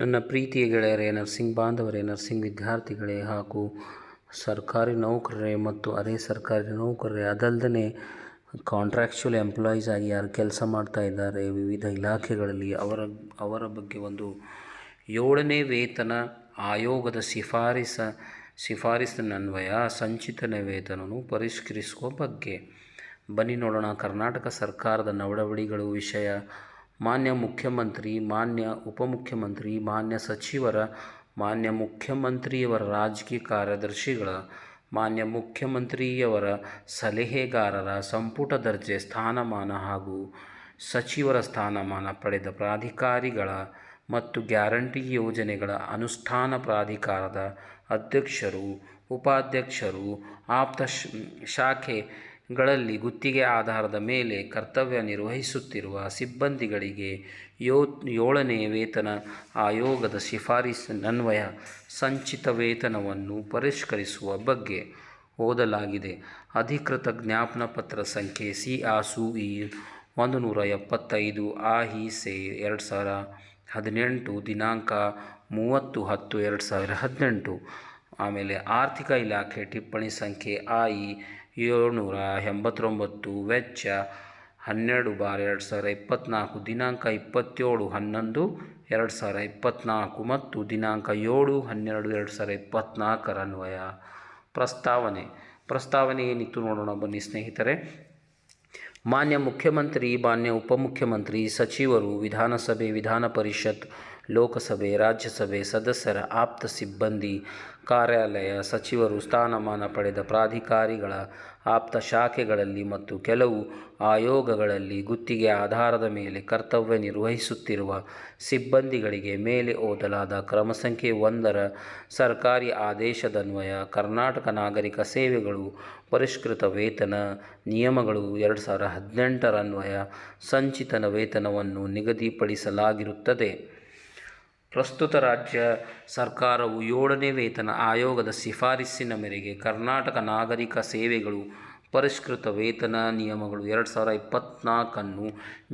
ನನ್ನ ಪ್ರೀತಿಯ ಗೆಳೆಯರೇ ನರ್ಸಿಂಗ್ ಬಾಂಧವರೇ ನರ್ಸಿಂಗ್ ವಿದ್ಯಾರ್ಥಿಗಳೇ ಹಾಗೂ ಸರ್ಕಾರಿ ನೌಕರರೇ ಮತ್ತು ಅರೆ ಸರ್ಕಾರಿ ನೌಕರರೇ ಅದಲ್ಲದೆ ಕಾಂಟ್ರಾಕ್ಚುಲ್ ಎಂಪ್ಲಾಯೀಸ್ ಆಗಿ ಯಾರು ಕೆಲಸ ಮಾಡ್ತಾ ಇದ್ದಾರೆ ವಿವಿಧ ಇಲಾಖೆಗಳಲ್ಲಿ ಅವರ ಅವರ ಬಗ್ಗೆ ಒಂದು ಏಳನೇ ವೇತನ ಆಯೋಗದ ಶಿಫಾರಿಸ ಶಿಫಾರಸಿನ ಅನ್ವಯ ಸಂಚಿತನ ವೇತನವನ್ನು ಪರಿಷ್ಕರಿಸುವ ಬಗ್ಗೆ ಬನ್ನಿ ನೋಡೋಣ ಕರ್ನಾಟಕ ಸರ್ಕಾರದ ನಡವಳಿಗಳು ವಿಷಯ ಮಾನ್ಯ ಮುಖ್ಯಮಂತ್ರಿ ಮಾನ್ಯ ಉಪಮುಖ್ಯಮಂತ್ರಿ ಮಾನ್ಯ ಸಚಿವರ ಮಾನ್ಯ ಮುಖ್ಯಮಂತ್ರಿಯವರ ರಾಜಕೀಯ ಕಾರ್ಯದರ್ಶಿಗಳ ಮಾನ್ಯ ಮುಖ್ಯಮಂತ್ರಿಯವರ ಸಲಹೆಗಾರರ ಸಂಪುಟ ದರ್ಜೆ ಸ್ಥಾನಮಾನ ಹಾಗೂ ಸಚಿವರ ಸ್ಥಾನಮಾನ ಪಡೆದ ಪ್ರಾಧಿಕಾರಿಗಳ ಮತ್ತು ಗ್ಯಾರಂಟಿ ಯೋಜನೆಗಳ ಅನುಷ್ಠಾನ ಪ್ರಾಧಿಕಾರದ ಅಧ್ಯಕ್ಷರು ಉಪಾಧ್ಯಕ್ಷರು ಆಪ್ತ ಶಾಖೆ ಗಳಲ್ಲಿ ಗುತ್ತಿಗೆ ಆಧಾರದ ಮೇಲೆ ಕರ್ತವ್ಯ ನಿರ್ವಹಿಸುತ್ತಿರುವ ಸಿಬ್ಬಂದಿಗಳಿಗೆ ಯೋ ಏಳನೇ ವೇತನ ಆಯೋಗದ ಶಿಫಾರಸಿನನ್ವಯ ಸಂಚಿತ ವೇತನವನ್ನು ಪರಿಷ್ಕರಿಸುವ ಬಗ್ಗೆ ಓದಲಾಗಿದೆ ಅಧಿಕೃತ ಜ್ಞಾಪನ ಪತ್ರ ಸಂಖ್ಯೆ ಸಿ ಆಸು ಇ ಒಂದು ನೂರ ಎಪ್ಪತ್ತೈದು ಆ ಹಿ ಸೆ ಎರಡು ಸಾವಿರ ಹದಿನೆಂಟು ದಿನಾಂಕ ಮೂವತ್ತು ಹತ್ತು ಎರಡು ಸಾವಿರ ಹದಿನೆಂಟು ಆಮೇಲೆ ಆರ್ಥಿಕ ಇಲಾಖೆ ಟಿಪ್ಪಣಿ ಸಂಖ್ಯೆ ಇ ಏಳ್ನೂರ ಎಂಬತ್ತೊಂಬತ್ತು ವೆಚ್ಚ ಹನ್ನೆರಡು ಬಾರ್ ಎರಡು ಸಾವಿರ ಇಪ್ಪತ್ತ್ನಾಲ್ಕು ದಿನಾಂಕ ಇಪ್ಪತ್ತೇಳು ಹನ್ನೊಂದು ಎರಡು ಸಾವಿರ ಇಪ್ಪತ್ತ್ನಾಲ್ಕು ಮತ್ತು ದಿನಾಂಕ ಏಳು ಹನ್ನೆರಡು ಎರಡು ಸಾವಿರ ಇಪ್ಪತ್ತ್ನಾಲ್ಕರ ಅನ್ವಯ ಪ್ರಸ್ತಾವನೆ ಪ್ರಸ್ತಾವನೆ ಏನಿತ್ತು ನೋಡೋಣ ಬನ್ನಿ ಸ್ನೇಹಿತರೆ ಮಾನ್ಯ ಮುಖ್ಯಮಂತ್ರಿ ಮಾನ್ಯ ಉಪಮುಖ್ಯಮಂತ್ರಿ ಸಚಿವರು ವಿಧಾನಸಭೆ ವಿಧಾನ ಪರಿಷತ್ ಲೋಕಸಭೆ ರಾಜ್ಯಸಭೆ ಸದಸ್ಯರ ಆಪ್ತ ಸಿಬ್ಬಂದಿ ಕಾರ್ಯಾಲಯ ಸಚಿವರು ಸ್ಥಾನಮಾನ ಪಡೆದ ಪ್ರಾಧಿಕಾರಿಗಳ ಆಪ್ತ ಶಾಖೆಗಳಲ್ಲಿ ಮತ್ತು ಕೆಲವು ಆಯೋಗಗಳಲ್ಲಿ ಗುತ್ತಿಗೆ ಆಧಾರದ ಮೇಲೆ ಕರ್ತವ್ಯ ನಿರ್ವಹಿಸುತ್ತಿರುವ ಸಿಬ್ಬಂದಿಗಳಿಗೆ ಮೇಲೆ ಓದಲಾದ ಕ್ರಮ ಸಂಖ್ಯೆ ಒಂದರ ಸರ್ಕಾರಿ ಆದೇಶದನ್ವಯ ಕರ್ನಾಟಕ ನಾಗರಿಕ ಸೇವೆಗಳು ಪರಿಷ್ಕೃತ ವೇತನ ನಿಯಮಗಳು ಎರಡು ಸಾವಿರ ಹದಿನೆಂಟರ ಅನ್ವಯ ಸಂಚಿತನ ವೇತನವನ್ನು ನಿಗದಿಪಡಿಸಲಾಗಿರುತ್ತದೆ ಪ್ರಸ್ತುತ ರಾಜ್ಯ ಸರ್ಕಾರವು ಏಳನೇ ವೇತನ ಆಯೋಗದ ಶಿಫಾರಸ್ಸಿನ ಮೇರೆಗೆ ಕರ್ನಾಟಕ ನಾಗರಿಕ ಸೇವೆಗಳು ಪರಿಷ್ಕೃತ ವೇತನ ನಿಯಮಗಳು ಎರಡು ಸಾವಿರ ಇಪ್ಪತ್ನಾಲ್ಕನ್ನು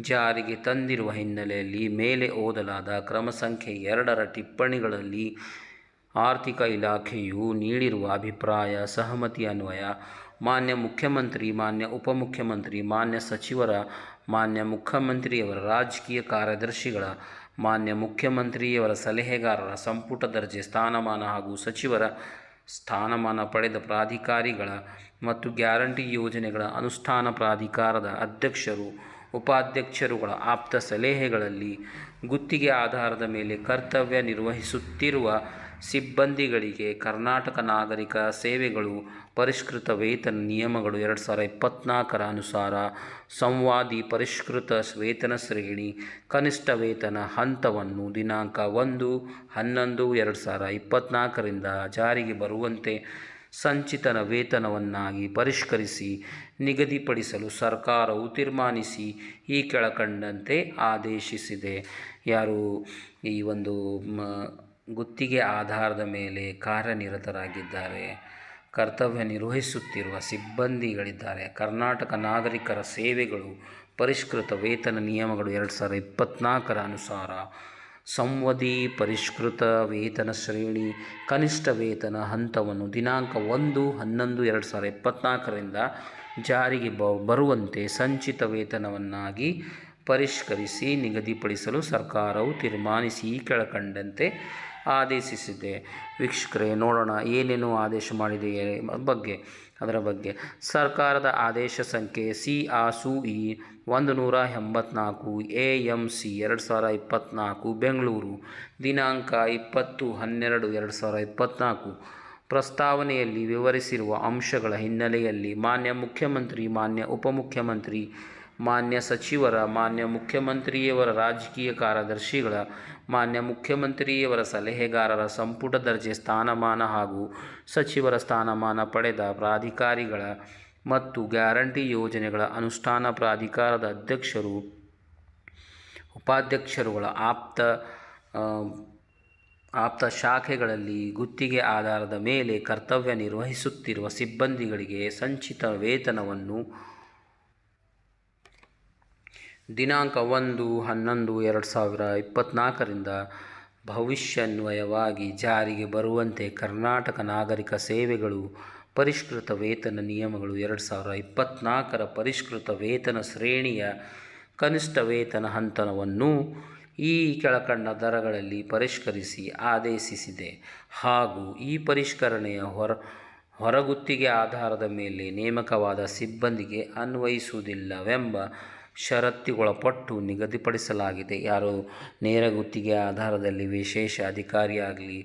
ಜಾರಿಗೆ ತಂದಿರುವ ಹಿನ್ನೆಲೆಯಲ್ಲಿ ಮೇಲೆ ಓದಲಾದ ಕ್ರಮ ಸಂಖ್ಯೆ ಎರಡರ ಟಿಪ್ಪಣಿಗಳಲ್ಲಿ ಆರ್ಥಿಕ ಇಲಾಖೆಯು ನೀಡಿರುವ ಅಭಿಪ್ರಾಯ ಸಹಮತಿ ಅನ್ವಯ ಮಾನ್ಯ ಮುಖ್ಯಮಂತ್ರಿ ಮಾನ್ಯ ಉಪಮುಖ್ಯಮಂತ್ರಿ ಮಾನ್ಯ ಸಚಿವರ ಮಾನ್ಯ ಮುಖ್ಯಮಂತ್ರಿಯವರ ರಾಜಕೀಯ ಕಾರ್ಯದರ್ಶಿಗಳ ಮಾನ್ಯ ಮುಖ್ಯಮಂತ್ರಿಯವರ ಸಲಹೆಗಾರರ ಸಂಪುಟ ದರ್ಜೆ ಸ್ಥಾನಮಾನ ಹಾಗೂ ಸಚಿವರ ಸ್ಥಾನಮಾನ ಪಡೆದ ಪ್ರಾಧಿಕಾರಿಗಳ ಮತ್ತು ಗ್ಯಾರಂಟಿ ಯೋಜನೆಗಳ ಅನುಷ್ಠಾನ ಪ್ರಾಧಿಕಾರದ ಅಧ್ಯಕ್ಷರು ಉಪಾಧ್ಯಕ್ಷರುಗಳ ಆಪ್ತ ಸಲಹೆಗಳಲ್ಲಿ ಗುತ್ತಿಗೆ ಆಧಾರದ ಮೇಲೆ ಕರ್ತವ್ಯ ನಿರ್ವಹಿಸುತ್ತಿರುವ ಸಿಬ್ಬಂದಿಗಳಿಗೆ ಕರ್ನಾಟಕ ನಾಗರಿಕ ಸೇವೆಗಳು ಪರಿಷ್ಕೃತ ವೇತನ ನಿಯಮಗಳು ಎರಡು ಸಾವಿರ ಇಪ್ಪತ್ತ್ನಾಲ್ಕರ ಅನುಸಾರ ಸಂವಾದಿ ಪರಿಷ್ಕೃತ ವೇತನ ಶ್ರೇಣಿ ಕನಿಷ್ಠ ವೇತನ ಹಂತವನ್ನು ದಿನಾಂಕ ಒಂದು ಹನ್ನೊಂದು ಎರಡು ಸಾವಿರ ಇಪ್ಪತ್ತ್ನಾಲ್ಕರಿಂದ ಜಾರಿಗೆ ಬರುವಂತೆ ಸಂಚಿತನ ವೇತನವನ್ನಾಗಿ ಪರಿಷ್ಕರಿಸಿ ನಿಗದಿಪಡಿಸಲು ಸರ್ಕಾರವು ತೀರ್ಮಾನಿಸಿ ಈ ಕೆಳಕಂಡಂತೆ ಆದೇಶಿಸಿದೆ ಯಾರು ಈ ಒಂದು ಗುತ್ತಿಗೆ ಆಧಾರದ ಮೇಲೆ ಕಾರ್ಯನಿರತರಾಗಿದ್ದಾರೆ ಕರ್ತವ್ಯ ನಿರ್ವಹಿಸುತ್ತಿರುವ ಸಿಬ್ಬಂದಿಗಳಿದ್ದಾರೆ ಕರ್ನಾಟಕ ನಾಗರಿಕರ ಸೇವೆಗಳು ಪರಿಷ್ಕೃತ ವೇತನ ನಿಯಮಗಳು ಎರಡು ಸಾವಿರದ ಇಪ್ಪತ್ನಾಲ್ಕರ ಅನುಸಾರ ಸಂವಧಿ ಪರಿಷ್ಕೃತ ವೇತನ ಶ್ರೇಣಿ ಕನಿಷ್ಠ ವೇತನ ಹಂತವನ್ನು ದಿನಾಂಕ ಒಂದು ಹನ್ನೊಂದು ಎರಡು ಸಾವಿರದ ಇಪ್ಪತ್ತ್ನಾಲ್ಕರಿಂದ ಜಾರಿಗೆ ಬ ಬರುವಂತೆ ಸಂಚಿತ ವೇತನವನ್ನಾಗಿ ಪರಿಷ್ಕರಿಸಿ ನಿಗದಿಪಡಿಸಲು ಸರ್ಕಾರವು ತೀರ್ಮಾನಿಸಿ ಈ ಕೆಳಕಂಡಂತೆ ಆದೇಶಿಸಿದೆ ವೀಕ್ಷಕರೇ ನೋಡೋಣ ಏನೇನು ಆದೇಶ ಮಾಡಿದೆ ಬಗ್ಗೆ ಅದರ ಬಗ್ಗೆ ಸರ್ಕಾರದ ಆದೇಶ ಸಂಖ್ಯೆ ಸಿ ಆ ಸು ಇ ಒಂದು ನೂರ ಎಂಬತ್ನಾಲ್ಕು ಎ ಎಮ್ ಸಿ ಎರಡು ಸಾವಿರ ಇಪ್ಪತ್ತ್ನಾಲ್ಕು ಬೆಂಗಳೂರು ದಿನಾಂಕ ಇಪ್ಪತ್ತು ಹನ್ನೆರಡು ಎರಡು ಸಾವಿರ ಇಪ್ಪತ್ತ್ನಾಲ್ಕು ಪ್ರಸ್ತಾವನೆಯಲ್ಲಿ ವಿವರಿಸಿರುವ ಅಂಶಗಳ ಹಿನ್ನೆಲೆಯಲ್ಲಿ ಮಾನ್ಯ ಮುಖ್ಯಮಂತ್ರಿ ಮಾನ್ಯ ಉಪಮುಖ್ಯಮಂತ್ರಿ ಮಾನ್ಯ ಸಚಿವರ ಮಾನ್ಯ ಮುಖ್ಯಮಂತ್ರಿಯವರ ರಾಜಕೀಯ ಕಾರ್ಯದರ್ಶಿಗಳ ಮಾನ್ಯ ಮುಖ್ಯಮಂತ್ರಿಯವರ ಸಲಹೆಗಾರರ ಸಂಪುಟ ದರ್ಜೆ ಸ್ಥಾನಮಾನ ಹಾಗೂ ಸಚಿವರ ಸ್ಥಾನಮಾನ ಪಡೆದ ಪ್ರಾಧಿಕಾರಿಗಳ ಮತ್ತು ಗ್ಯಾರಂಟಿ ಯೋಜನೆಗಳ ಅನುಷ್ಠಾನ ಪ್ರಾಧಿಕಾರದ ಅಧ್ಯಕ್ಷರು ಉಪಾಧ್ಯಕ್ಷರುಗಳ ಆಪ್ತ ಆಪ್ತ ಶಾಖೆಗಳಲ್ಲಿ ಗುತ್ತಿಗೆ ಆಧಾರದ ಮೇಲೆ ಕರ್ತವ್ಯ ನಿರ್ವಹಿಸುತ್ತಿರುವ ಸಿಬ್ಬಂದಿಗಳಿಗೆ ಸಂಚಿತ ವೇತನವನ್ನು ದಿನಾಂಕ ಒಂದು ಹನ್ನೊಂದು ಎರಡು ಸಾವಿರ ಇಪ್ಪತ್ತ್ನಾಲ್ಕರಿಂದ ಭವಿಷ್ಯನ್ವಯವಾಗಿ ಜಾರಿಗೆ ಬರುವಂತೆ ಕರ್ನಾಟಕ ನಾಗರಿಕ ಸೇವೆಗಳು ಪರಿಷ್ಕೃತ ವೇತನ ನಿಯಮಗಳು ಎರಡು ಸಾವಿರ ಇಪ್ಪತ್ತ್ನಾಲ್ಕರ ಪರಿಷ್ಕೃತ ವೇತನ ಶ್ರೇಣಿಯ ಕನಿಷ್ಠ ವೇತನ ಹಂತನವನ್ನು ಈ ಕೆಳಕಂಡ ದರಗಳಲ್ಲಿ ಪರಿಷ್ಕರಿಸಿ ಆದೇಶಿಸಿದೆ ಹಾಗೂ ಈ ಪರಿಷ್ಕರಣೆಯ ಹೊರ ಹೊರಗುತ್ತಿಗೆ ಆಧಾರದ ಮೇಲೆ ನೇಮಕವಾದ ಸಿಬ್ಬಂದಿಗೆ ಅನ್ವಯಿಸುವುದಿಲ್ಲವೆಂಬ ಷರತ್ತಿಗೊಳಪಟ್ಟು ನಿಗದಿಪಡಿಸಲಾಗಿದೆ ಯಾರು ನೇರ ಗುತ್ತಿಗೆ ಆಧಾರದಲ್ಲಿ ವಿಶೇಷ ಅಧಿಕಾರಿಯಾಗಲಿ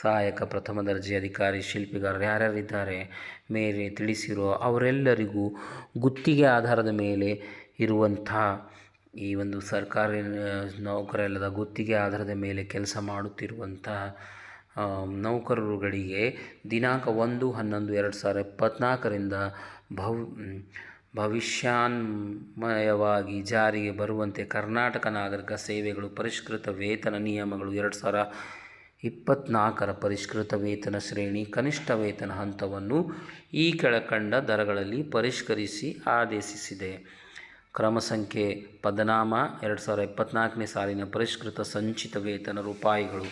ಸಹಾಯಕ ಪ್ರಥಮ ದರ್ಜೆ ಅಧಿಕಾರಿ ಶಿಲ್ಪಿಗಾರರು ಯಾರ್ಯಾರಿದ್ದಾರೆ ಮೇಲೆ ತಿಳಿಸಿರೋ ಅವರೆಲ್ಲರಿಗೂ ಗುತ್ತಿಗೆ ಆಧಾರದ ಮೇಲೆ ಇರುವಂಥ ಈ ಒಂದು ಸರ್ಕಾರಿ ನೌಕರಲ್ಲದ ಗುತ್ತಿಗೆ ಆಧಾರದ ಮೇಲೆ ಕೆಲಸ ಮಾಡುತ್ತಿರುವಂತಹ ನೌಕರರುಗಳಿಗೆ ದಿನಾಂಕ ಒಂದು ಹನ್ನೊಂದು ಎರಡು ಸಾವಿರ ಇಪ್ಪತ್ನಾಲ್ಕರಿಂದ ಭವ್ ಭವಿಷ್ಯಾನ್ಮಯವಾಗಿ ಜಾರಿಗೆ ಬರುವಂತೆ ಕರ್ನಾಟಕ ನಾಗರಿಕ ಸೇವೆಗಳು ಪರಿಷ್ಕೃತ ವೇತನ ನಿಯಮಗಳು ಎರಡು ಸಾವಿರ ಇಪ್ಪತ್ನಾಲ್ಕರ ಪರಿಷ್ಕೃತ ವೇತನ ಶ್ರೇಣಿ ಕನಿಷ್ಠ ವೇತನ ಹಂತವನ್ನು ಈ ಕೆಳಕಂಡ ದರಗಳಲ್ಲಿ ಪರಿಷ್ಕರಿಸಿ ಆದೇಶಿಸಿದೆ ಕ್ರಮ ಸಂಖ್ಯೆ ಪದನಾಮ ಎರಡು ಸಾವಿರ ಇಪ್ಪತ್ತ್ನಾಲ್ಕನೇ ಸಾಲಿನ ಪರಿಷ್ಕೃತ ಸಂಚಿತ ವೇತನ ರೂಪಾಯಿಗಳು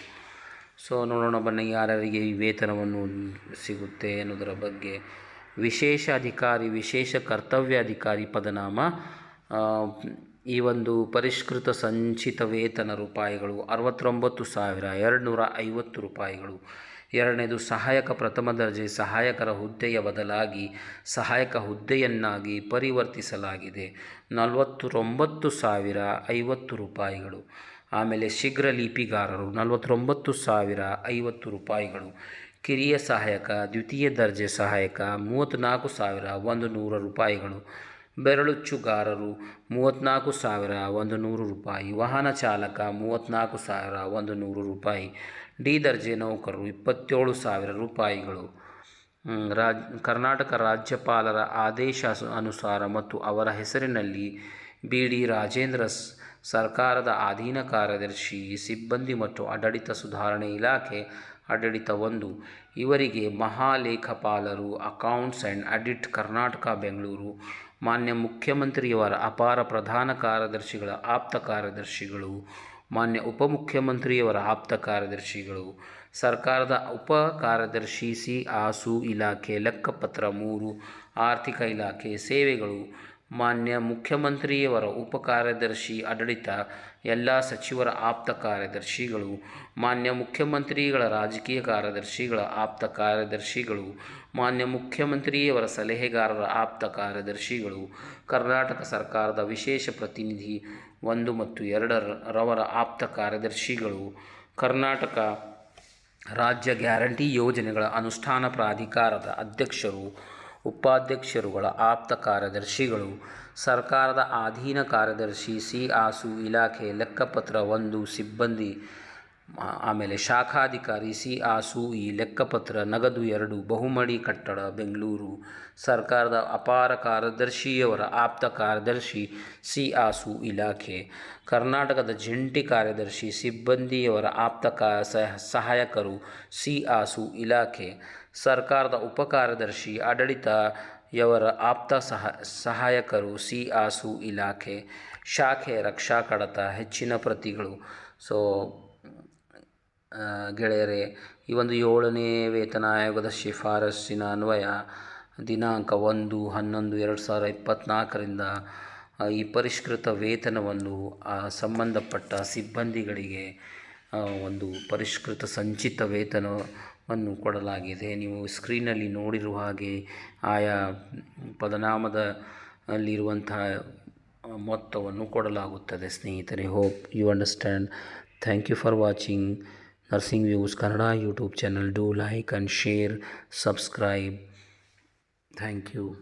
ಸೊ ನೋಡೋಣ ಬನ್ನಿ ಯಾರ್ಯಾರಿಗೆ ಈ ವೇತನವನ್ನು ಸಿಗುತ್ತೆ ಅನ್ನೋದರ ಬಗ್ಗೆ ವಿಶೇಷ ಅಧಿಕಾರಿ ವಿಶೇಷ ಕರ್ತವ್ಯಾಧಿಕಾರಿ ಪದನಾಮ ಈ ಒಂದು ಪರಿಷ್ಕೃತ ಸಂಚಿತ ವೇತನ ರೂಪಾಯಿಗಳು ಅರವತ್ತೊಂಬತ್ತು ಸಾವಿರ ಎರಡುನೂರ ಐವತ್ತು ರೂಪಾಯಿಗಳು ಎರಡನೇದು ಸಹಾಯಕ ಪ್ರಥಮ ದರ್ಜೆ ಸಹಾಯಕರ ಹುದ್ದೆಯ ಬದಲಾಗಿ ಸಹಾಯಕ ಹುದ್ದೆಯನ್ನಾಗಿ ಪರಿವರ್ತಿಸಲಾಗಿದೆ ನಲವತ್ತೊಂಬತ್ತು ಸಾವಿರ ಐವತ್ತು ರೂಪಾಯಿಗಳು ಆಮೇಲೆ ಶೀಘ್ರ ಲಿಪಿಗಾರರು ನಲವತ್ತೊಂಬತ್ತು ಸಾವಿರ ಐವತ್ತು ರೂಪಾಯಿಗಳು ಕಿರಿಯ ಸಹಾಯಕ ದ್ವಿತೀಯ ದರ್ಜೆ ಸಹಾಯಕ ಮೂವತ್ತ್ನಾಲ್ಕು ಸಾವಿರ ಒಂದು ನೂರು ರೂಪಾಯಿಗಳು ಬೆರಳುಚ್ಚುಗಾರರು ಮೂವತ್ತ್ನಾಲ್ಕು ಸಾವಿರ ಒಂದು ನೂರು ರೂಪಾಯಿ ವಾಹನ ಚಾಲಕ ಮೂವತ್ತ್ನಾಲ್ಕು ಸಾವಿರ ಒಂದು ನೂರು ರೂಪಾಯಿ ಡಿ ದರ್ಜೆ ನೌಕರರು ಇಪ್ಪತ್ತೇಳು ಸಾವಿರ ರೂಪಾಯಿಗಳು ರಾಜ್ ಕರ್ನಾಟಕ ರಾಜ್ಯಪಾಲರ ಆದೇಶ ಅನುಸಾರ ಮತ್ತು ಅವರ ಹೆಸರಿನಲ್ಲಿ ಬಿ ಡಿ ರಾಜೇಂದ್ರ ಸರ್ಕಾರದ ಅಧೀನ ಕಾರ್ಯದರ್ಶಿ ಸಿಬ್ಬಂದಿ ಮತ್ತು ಆಡಳಿತ ಸುಧಾರಣೆ ಇಲಾಖೆ ಆಡಳಿತ ಒಂದು ಇವರಿಗೆ ಮಹಾಲೇಖಪಾಲರು accounts and audit Karnataka Bengaluru ಮಾನ್ಯ ಮುಖ್ಯಮಂತ್ರಿಯವರ ಅಪಾರ ಪ್ರಧಾನ ಕಾರ್ಯದರ್ಶಿಗಳ ಆಪ್ತ ಕಾರ್ಯದರ್ಶಿಗಳು ಮಾನ್ಯ ಉಪಮುಖ್ಯಮಂತ್ರಿಯವರ ಆಪ್ತ ಕಾರ್ಯದರ್ಶಿಗಳು ಸರ್ಕಾರದ ಉಪ ಕಾರ್ಯದರ್ಶಿ ಸಿ ಆಸು ಇಲಾಖೆ ಲೆಕ್ಕಪತ್ರ ಮೂರು ಆರ್ಥಿಕ ಇಲಾಖೆ ಸೇವೆಗಳು ಮಾನ್ಯ ಮುಖ್ಯಮಂತ್ರಿಯವರ ಉಪ ಕಾರ್ಯದರ್ಶಿ ಆಡಳಿತ ಎಲ್ಲ ಸಚಿವರ ಆಪ್ತ ಕಾರ್ಯದರ್ಶಿಗಳು ಮಾನ್ಯ ಮುಖ್ಯಮಂತ್ರಿಗಳ ರಾಜಕೀಯ ಕಾರ್ಯದರ್ಶಿಗಳ ಆಪ್ತ ಕಾರ್ಯದರ್ಶಿಗಳು ಮಾನ್ಯ ಮುಖ್ಯಮಂತ್ರಿಯವರ ಸಲಹೆಗಾರರ ಆಪ್ತ ಕಾರ್ಯದರ್ಶಿಗಳು ಕರ್ನಾಟಕ ಸರ್ಕಾರದ ವಿಶೇಷ ಪ್ರತಿನಿಧಿ ಒಂದು ಮತ್ತು ಎರಡರವರ ಆಪ್ತ ಕಾರ್ಯದರ್ಶಿಗಳು ಕರ್ನಾಟಕ ರಾಜ್ಯ ಗ್ಯಾರಂಟಿ ಯೋಜನೆಗಳ ಅನುಷ್ಠಾನ ಪ್ರಾಧಿಕಾರದ ಅಧ್ಯಕ್ಷರು ಉಪಾಧ್ಯಕ್ಷರುಗಳ ಆಪ್ತ ಕಾರ್ಯದರ್ಶಿಗಳು ಸರ್ಕಾರದ ಅಧೀನ ಕಾರ್ಯದರ್ಶಿ ಆಸು ಇಲಾಖೆ ಲೆಕ್ಕಪತ್ರ ಒಂದು ಸಿಬ್ಬಂದಿ ಆಮೇಲೆ ಶಾಖಾಧಿಕಾರಿ ಸಿ ಆಸು ಈ ಇ ಲೆಕ್ಕಪತ್ರ ನಗದು ಎರಡು ಬಹುಮಡಿ ಕಟ್ಟಡ ಬೆಂಗಳೂರು ಸರ್ಕಾರದ ಅಪಾರ ಕಾರ್ಯದರ್ಶಿಯವರ ಆಪ್ತ ಕಾರ್ಯದರ್ಶಿ ಸಿ ಆಸು ಇಲಾಖೆ ಕರ್ನಾಟಕದ ಜಂಟಿ ಕಾರ್ಯದರ್ಶಿ ಸಿಬ್ಬಂದಿಯವರ ಆಪ್ತ ಕಾ ಸಹಾಯಕರು ಸಿ ಆಸು ಇಲಾಖೆ ಸರ್ಕಾರದ ಉಪಕಾರ್ಯದರ್ಶಿ ಆಡಳಿತ ಯವರ ಆಪ್ತ ಸಹ ಸಹಾಯಕರು ಸಿ ಆಸು ಇಲಾಖೆ ಶಾಖೆ ರಕ್ಷಾ ಕಡತ ಹೆಚ್ಚಿನ ಪ್ರತಿಗಳು ಸೊ ಗೆಳೆಯರೇ ಈ ಒಂದು ಏಳನೇ ವೇತನ ಆಯೋಗದ ಶಿಫಾರಸ್ಸಿನ ಅನ್ವಯ ದಿನಾಂಕ ಒಂದು ಹನ್ನೊಂದು ಎರಡು ಸಾವಿರ ಇಪ್ಪತ್ತ್ನಾಲ್ಕರಿಂದ ಈ ಪರಿಷ್ಕೃತ ವೇತನವನ್ನು ಆ ಸಂಬಂಧಪಟ್ಟ ಸಿಬ್ಬಂದಿಗಳಿಗೆ ಒಂದು ಪರಿಷ್ಕೃತ ಸಂಚಿತ ವೇತನವನ್ನು ಕೊಡಲಾಗಿದೆ ನೀವು ಸ್ಕ್ರೀನಲ್ಲಿ ನೋಡಿರುವ ಹಾಗೆ ಆಯಾ ಪದನಾಮದ ಅಲ್ಲಿರುವಂತಹ ಮೊತ್ತವನ್ನು ಕೊಡಲಾಗುತ್ತದೆ ಸ್ನೇಹಿತರೆ hope you understand thank you for watching Nursing Views Kannada YouTube channel. Do like and share, subscribe. Thank you.